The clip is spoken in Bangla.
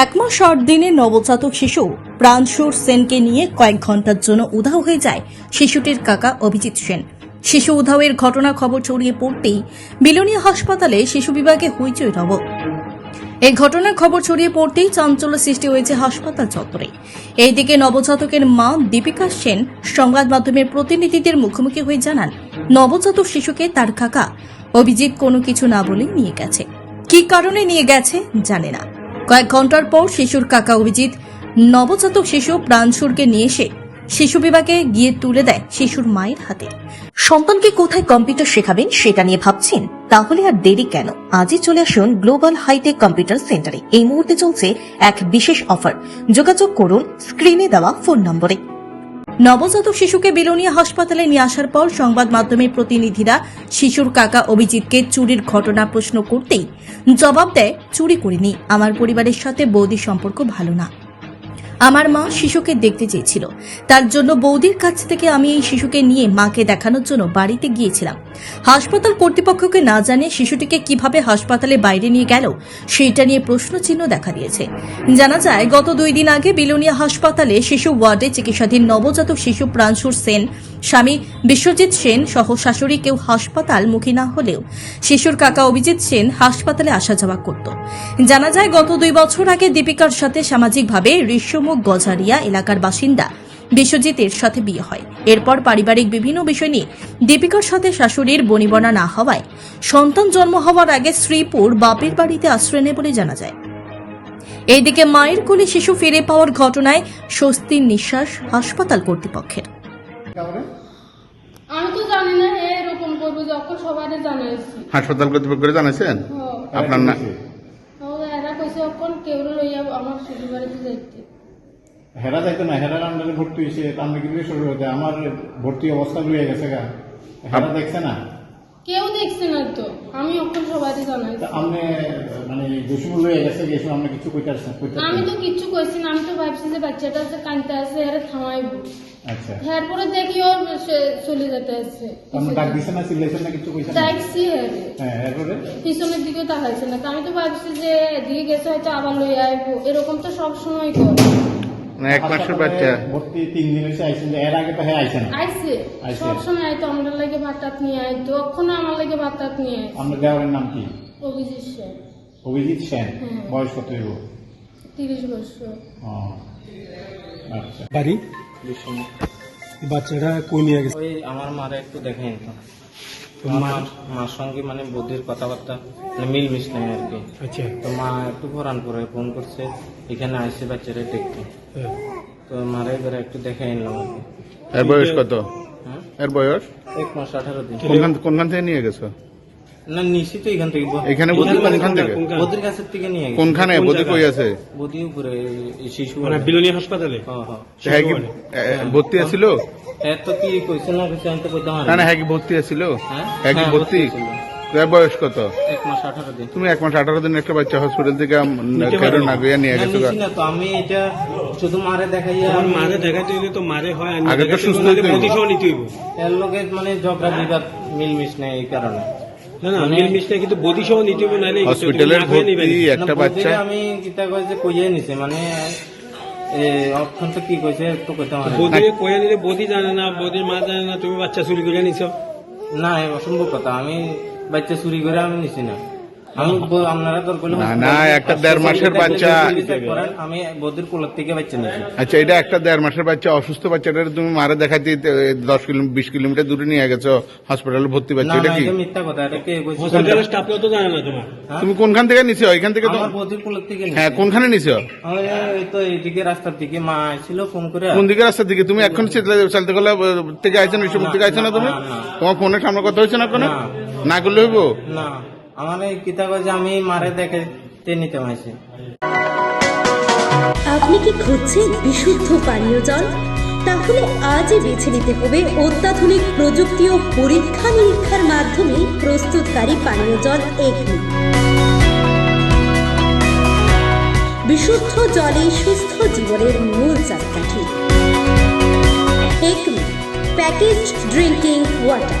এক মাস আট দিনে নবজাতক শিশু প্রাণসুর সেনকে নিয়ে কয়েক ঘণ্টার জন্য উধাও হয়ে যায় শিশুটির কাকা অভিজিৎ সেন। শিশু উধাওয়ের ঘটনা খবর ছড়িয়ে পড়তেই বিলোনিয়া হাসপাতালে শিশু বিভাগে হইচই রব। এই ঘটনার খবর ছড়িয়ে পড়তেই চাঞ্চল্য সৃষ্টি হয়েছে হাসপাতাল চত্বরে। এইদিকে নবজাতকের মা দীপিকা সেন সংবাদ মাধ্যমের প্রতিনিধিদের মুখোমুখি হয়ে জানান, নবজাতক শিশুকে তার কাকা অভিজিৎ কোনো কিছু না বলেই নিয়ে গেছে। কি কারণে নিয়ে গেছে জানে না। কয়েক ঘণ্টার পর শিশুর কাকা অভিজিৎ নবজাতক শিশু প্রাণসুরকে নিয়ে এসে শিশু বিভাগে গিয়ে তুলে দেয় শিশুর মায়ের হাতে। সন্তানকে কোথায় কম্পিউটার শেখাবেন সেটা নিয়ে ভাবছেন? তাহলে আর দেরি কেন? আজই চলে আসুন গ্লোবাল হাইটেক কম্পিউটার সেন্টারে। এই মুহূর্তে চলছে এক বিশেষ অফার। যোগাযোগ করুন, স্ক্রিনে দেওয়া ফোন নম্বরে। নবজাতক শিশুকে বিলোনিয়া হাসপাতালে নিয়ে আসার পর সংবাদ মাধ্যমের প্রতিনিধিরা শিশুর কাকা অভিজিৎকে চুরির ঘটনা প্রশ্ন করতেই জবাব দেয়, চুরি করিনি। আমার পরিবারের সাথে বৌদির সম্পর্ক ভালো না। আমার মা শিশুকে দেখতে চেয়েছিল। তার জন্য বৌদির কাছ থেকে আমি এই শিশুকে নিয়ে মাকে দেখানোর জন্য বাড়িতে গিয়েছিলাম। হাসপাতাল কর্তৃপক্ষকে না জানিয়ে শিশুটিকে কীভাবে হাসপাতালে বাইরে নিয়ে গেল, সেইটা নিয়ে প্রশ্নচিহ্ন দেখা দিয়েছে। জানা যায়, গত দুই দিন আগে বিলোনিয়া হাসপাতালে শিশু ওয়ার্ডে চিকিৎসাধীন নবজাতক শিশু প্রাণসুর সেন, স্বামী বিশ্বজিৎ সেন সহ শাশুড়ি কেউ হাসপাতাল মুখী না হলেও শিশুর কাকা অভিজিৎ সেন হাসপাতালে আসা যাওয়া করত। জানা যায়, গত দুই বছর আগে দীপিকার সাথে সামাজিকভাবে ঋষ্যমুখ গজারিয়া এলাকার বাসিন্দা বিশ্বজিতের সাথে বিয়ে হয়। এরপর পারিবারিক বিভিন্ন বিষয় নিয়ে দীপিকার সাথে শাশুড়ির বনিবনা না হওয়ায় সন্তান জন্ম হওয়ার আগে শ্রীপুর বাপের বাড়িতে আশ্রয় নেয় বলে জানা যায়। এইদিকে মায়ের কোলে শিশু ফিরে পাওয়ার ঘটনায় স্বস্তির নিঃশ্বাস হাসপাতাল কর্তৃপক্ষের। আমি তো জানি না এরকম করব যখন সবাই জানাইছি। হাসপাতাল জানাইছেন? আপনার না এরা কইছে অখন কেউ লইয়া আমার শ্বশুর বাড়িতে যাইতে। হেরা যাইতো না হেরার আন্ডারে ভর্তি হয়েছে আমি কি শুরু হতে আমার ভর্তি অবস্থা রয়ে গেছে গা। হেরা দেখছে না? কেউ দেখছে না তো আমি অখন সবাই জানাইছি তা আপনি মানে দুশ্মন রয়ে গেছে গেছো আমরা কিছু কইতে আসছেন আমি তো কিচ্ছু কইছি না আমি তো ভাবছি যে বাচ্চাটা আছে কানতে আছে এর থামাইব। আচ্ছা। এরপরে দেখি ও চলে যেতে আছে। আমরা ডাক দিছে না চিল্লাইছেন না কিছু কইছেন না? দেখছি হ্যাঁ এরপরে? পিছনের দিকে তাকাইছে না। তো আমি তো ভাবছি যে এদিকে গেছে হয়তো আবার লইয়া আইবো। এরকম তো সব সময় করে। মানে এক মাসের বাচ্চা। ভর্তি তিন দিন হয়েছে আইছেন এর আগে তো হ্যাঁ। আইতো আমার লাগে ভাত টাত নিয়ে আইতো। আমার লাগে ভাত টাত নিয়ে আইতো আপনার নাম কি? অভিজিৎ সেন। অভিজিৎ সেন? হুম। বয়স কত হইব? তিরিশ বছর। আচ্ছা। বাড়ি? বাচ্চাটা কই নিয়ে গেছে? আমার মারা একটু দেখেন তো তো আমার মা- মার সঙ্গে মানে বুদ্ধির কথাবার্তা মানে মিল মিশ নেই আর কি। আচ্ছা। তো মা একটু ফোরান করে ফোন করছে এখানে আসছে বাচ্চারা দেখতে। হ্যাঁ। তো মারা এবারে একটু দেখে নিলাম আর কি। এর বয়স কত? হ্যাঁ? এর বয়স? এক মাস আঠারো দিন। কোনখান কোনখান থেকে নিয়ে গেছো? না তো এখান থেকে। এখানে বুদ্ধি কোনখান থেকে? বদ্রির কাছের থেকে নিয়ে গেছে। কোনখানে? কোন বদি কই আছে? বদি উপরে শিশু মানে হাসপাতালে? হ্যাঁ ভর্তি আছিল? এর কি কইছে না কইছে আমি তো কইতে না না হ্যাঁ কি ভর্তি আছিল। হ্যাঁ? কি ভর্তি। ভর্তি বয়স কত? এক মাস আঠারো দিন। তুমি এক মাস আঠারো দিন একটা বাচ্চা হসপিটাল থেকে কেন পারো। নিয়ে গেছো তো আমি এটা শুধু মারে দেখাইয়া মারে দেখাইতে হইলে তো মারে হয় আগে তো সুস্থ হইলে হইতে হইব। প্রতিসহ নিতে হইব। এর লোকে মানে ঝগড়া বিবাদ মিলমিশ নেই এই কারণে। না না মানে- মিল মিশটা কিন্তু বদি সহ নিতে হইব নাহলে হসপিটালের ভর্তি একটা বাচ্চা। আমি কিতা কইছে কইয়ে নিছে মানে এ অপশন তো কি কইছে একটু কইতে পারে বদি কয়ে দিলে বদি জানে না বদির মা জানে না তুমি বাচ্চা চুরি করে নিছো? না অসম্ভব কথা। আমি বাচ্চা চুরি করে আমি নিছি না। না, না, একটা দেড় মাসের বাচ্চা। আমি বৌদির কোলার থেকে বাচ্চা নিছি আচ্ছা এটা একটা দেড় মাসের বাচ্চা অসুস্থ বাচ্চাটা তুমি মারে দেখাইতে দশ কিলো বিশ কিলোমিটার দূরে নিয়ে গেছো হসপিটালে ভর্তি বাচ্চা এটা কি মিথ্যা কথা এটা কে কইছে হসপিটালের স্টাফরাও তো জানে না তোমার? তুমি কোনখান থেকে নিছো এখান থেকে তো আমার থেকে হ্যাঁ কোনখানে নিছো আমি তো এইদিকে রাস্তার দিকে মা ছিল ফোন করে কোন দিকে রাস্তার দিকে তুমি এখন চালতে গেলে থেকে আইছো না ইসব থেকে আইছো না তুমি। তোমার ফোনের সামনে কথা হয়েছে না কোনো না। না করলে হইব না আমার কিতা আমি মারে দেখে নিতে হয়েছে। আপনি কি খুঁজছেন বিশুদ্ধ পানীয় জল? তাহলে আজই বেছে নিতে হবে অত্যাধুনিক প্রযুক্তি ও পরীক্ষা নিরীক্ষার মাধ্যমে প্রস্তুতকারী পানীয় জল এগনি। বিশুদ্ধ জলে সুস্থ জীবনের মূল চাকাঠি Acme package drinking water.